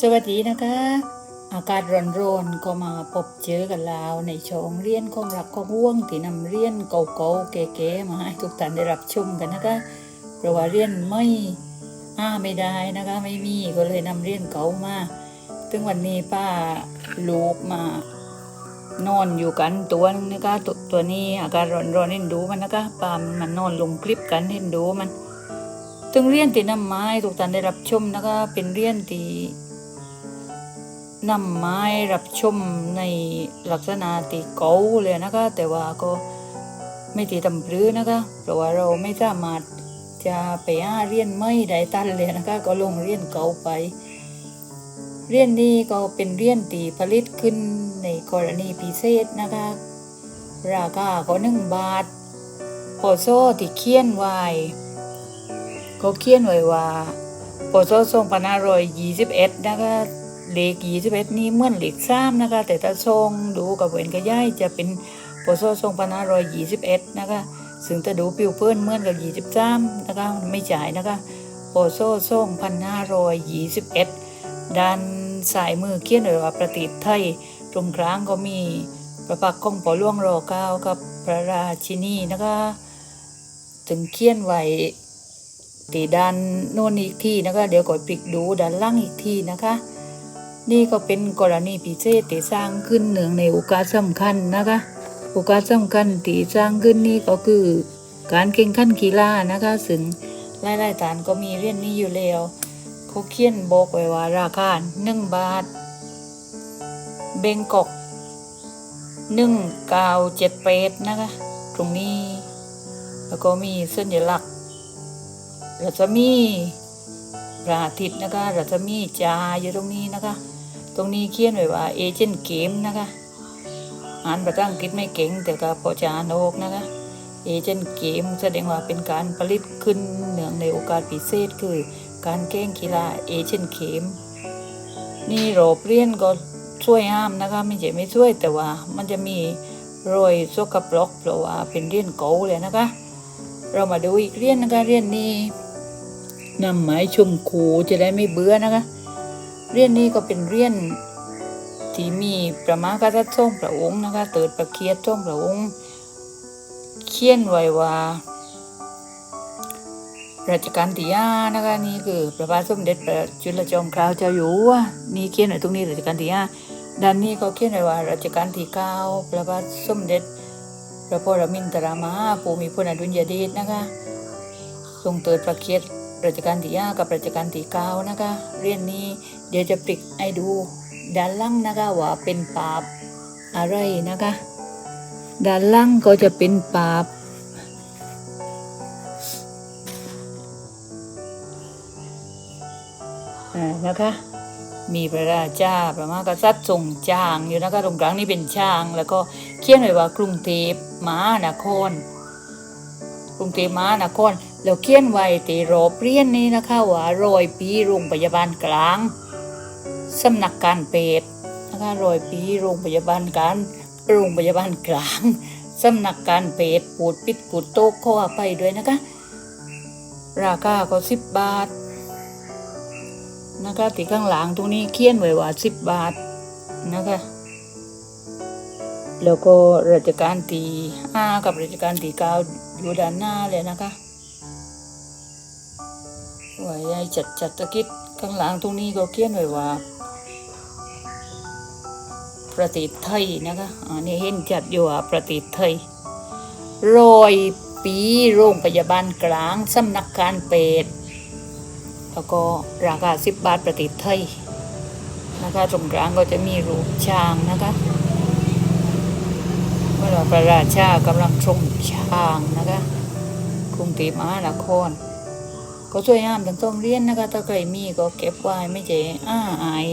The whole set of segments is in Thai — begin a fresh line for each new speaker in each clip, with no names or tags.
สวัสดีนะคะ อากาศร้อนๆก็มาพบเจอกันแล้วในช่องเรียนของรักของห่วงที่นำเรียนเก่าๆเก๋ๆมาให้ทุกท่านได้รับชมกันนะคะเพราะว่าเรียนไม่อ้าไม่ได้นะคะ ไม่มีก็เลยนำเรียนเก่ามาถึงวันนี้ป้าลูกมานอนอยู่กันตัวนะคะตัวตัวนี้อากาศร้อนๆเห็นดูมันนะคะป้ามันนอนลงคลิปกันเห็นดูมันถึงเรียนตีน้ำไม้ทุกท่านได้รับชมนะคะเป็นเรียนตี นำไม้รับชมในลักษณะตีเก่าเลยนะคะ แต่ว่าก็ไม่ตีตำปรือนะคะ เพราะว่าเราไม่สามารถจะไปหาเรียนไม่ได้ตันเลยนะคะ ก็ลงเรียนเก่าไป เรียนนี้ก็เป็นเรียนตีผลิตขึ้นในกรณีพิเศษนะคะ ราคาก็หนึ่งบาทพอโซ่ที่เขียนไว้เขาเขียนไว้ว่าปศสองพันห้ารอยยี่สิบเอ็ดนะคะ เลขยี่สิบเอ็ดนี่เหมือนเลขสามนะคะ แต่ถ้าทรงดูกับเวนกระย่ายจะเป็นปศสองพันห้าร้อยยี่สิบเอ็ดนะคะซึ่งถ้าดูปิวเปิ้นเหมือนกับยี่สิบสามนะคะไม่จ่ายนะคะปศสองพันห้าร้อยยี่สิบเอ็ดด้านสายมือเขียนไว้ว่าประติไทยตรงกลางก็มีประพักของปอล่วงรอเก้ากับพระราชินีนะคะถึงเขียนไว้ตีด้านโน่นอีกที่นะคะ เดี๋ยวกดพลิกดูด้านล่างอีกที่นะคะ นี่ก็เป็นกรณีพิเศษที่สร้างขึ้นเนื่องในโอกาสสำคัญนะคะโอกาสสำคัญที่สร้างขึ้นนี่ก็คือ การแข่งขันกีฬานะคะซึ่งหลายๆฐานก็มีเรียนนี้อยู่แล้วเขาเขียนบอกไว้ว่าราคาหนึ่งบาท เบงกอกหนึ่งเก้าเจ็ดเปดนะคะ ตรงนี้ แล้วก็มีสัญลักษณ์รัศมี พระอาทิตย์นะคะรัศมีจาอยู่ตรงนี้นะคะ ตรงนี้เขียนไว้ว่าเอเจนต์เกมนะคะอ่านภาษาอังกฤษไม่เก่งแต่ก็พอจะอ่านออกนะคะเอเจนต์เกมแสดงว่าเป็นการผลิตขึ้นเนื่องในโอกาสพิเศษคือ การแข่งกีฬาเอเจนต์เกมนี่โรบเรียนก็ช่วยห้ามนะคะไม่ใช่ไม่ช่วยแต่ว่ามันจะมีรอยสกปรกเพราะว่าเป็นเรียนเก่าเลยนะคะ เรามาดูอีกเรียนนะคะเรียนนี้ นำหมายชมขูจะได้ไม่เบื่อนะคะ เรียนนี้ก็เป็นเรียนที่มีประมากษัตริย์ทรงพระองค์นะคะเติดประเคียรติทรงพระองค์เขียนไว้ว่ารัชกาลที่ห้านะคะนี่คือพระบาทสมเด็จพระจุลจอมเกล้าเจ้าอยู่หัวนี่เขียนไว้ตรงนี้รัชกาลที่ห้าด้านนี้ก็เขียนไว้ว่ารัชกาลที่เก้าพระบาทสมเด็จ พระปรมินทรามหาภูมิพลอดุลยเดชนะคะทรงเติดประเคีย รัชกาลที่ห้ากับรัชกาลที่เก้านะคะเรียนนี้เดี๋ยวจะปลิกให้ดูด้านล่างนะคะว่าเป็นปาบอะไรนะคะด้านล่างก็จะเป็นปาบนะคะมีพระราชาพระมหากษัตริย์ทรงจ้างอยู่นะคะตรงกลางนี่เป็นช้าง แล้วก็เขียนไว้ว่ากรุงเทพมหานครกรุงเทพมหานคร แล้วเขียนไว้ตีรอบเรียนนี้นะคะว่ารอยปีโรงพยาบาลกลางสำนักการเปตนะคะรอยปีโรงพยาบาลกลางโรงพยาบาลกลางสำนักการเปตปูดปิดปูดโต๊ะข้อไปด้วยนะคะ ราคาก็สิบบาทนะคะที่ข้างหลังตรงนี้เขียนไว้ว่าสิบบาทนะคะแล้วก็ราชการที่ห้ากับราชการที่เก้าอยู่ด้านหน้าเลยนะคะ ไว้ให้จัดจัดตะกิดข้างหลังตรงนี้ก็เขียนไว้ว่า ประเทศไทยนะคะอันนี้เห็นจัดอยู่ว่าประเทศไทยรอยปีโรงพยาบาลกลางสำนักการเปตแล้วก็ราคา10บาทประเทศไทยนะคะตรงกลางก็จะมีรูปช้างนะคะเมื่อพระราชากำลังชมช้างนะคะกรุงเทพมหานคร ก็ช่วยงามทั้งต้องเรียนนะคะถ้าใครมีก็เก็บไว้ไม่เจ๊อ้าอาย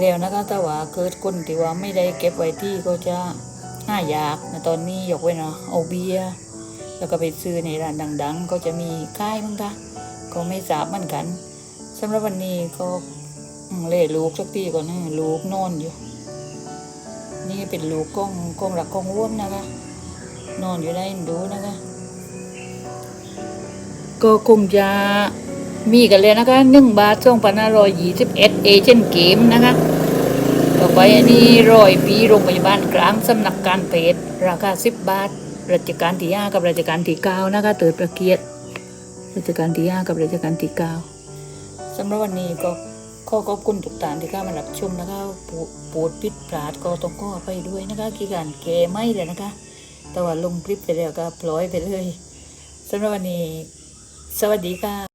แล้วนะคะแต่ว่าเกิดคนที่ว่าไม่ได้เก็บไว้ที่ก็จะน่ายากนะตอนนี้ยกเว้นเอาเอาเบียร์แล้วก็ไปซื้อในร้านดัง ๆ ก็จะมีค่ายมั้งคะก็ไม่ทราบเหมือนกันสำหรับวันนี้ก็เล่ลูกสักทีก่อนนะลูกนอนอยู่ นี่เป็นลูกกล้องกล้องหลักกล้องร่วมนะคะ นอนอยู่ได้ดูนะคะ ก็คงจะมีกันเลยนะคะหนึ่งบาทช่องพันห้าร้อยยี่สิบเอ็ดเอเจนเกมนะคะ ต่อไปอันนี้รอยปีโรงพยาบาลกลางสำนักการเพชรราคาสิบบาทรัชกาลที่ห้ากับรัชกาลที่เก้านะคะเติดประเกียรติรัชกาลที่ห้ากับรัชกาลที่เก้าสำหรับวันนี้ก็ขอขอบคุณทุกท่านที่เข้ามารับชมนะคะปูปูดปิดพลาดก็ต้องก็ไปด้วยนะคะกี่การแกไม่เลยนะคะ แต่ว่าลงคลิปไปแล้วก็ปล่อยไปเลยสำหรับวันนี้ สวัสดีค่ะ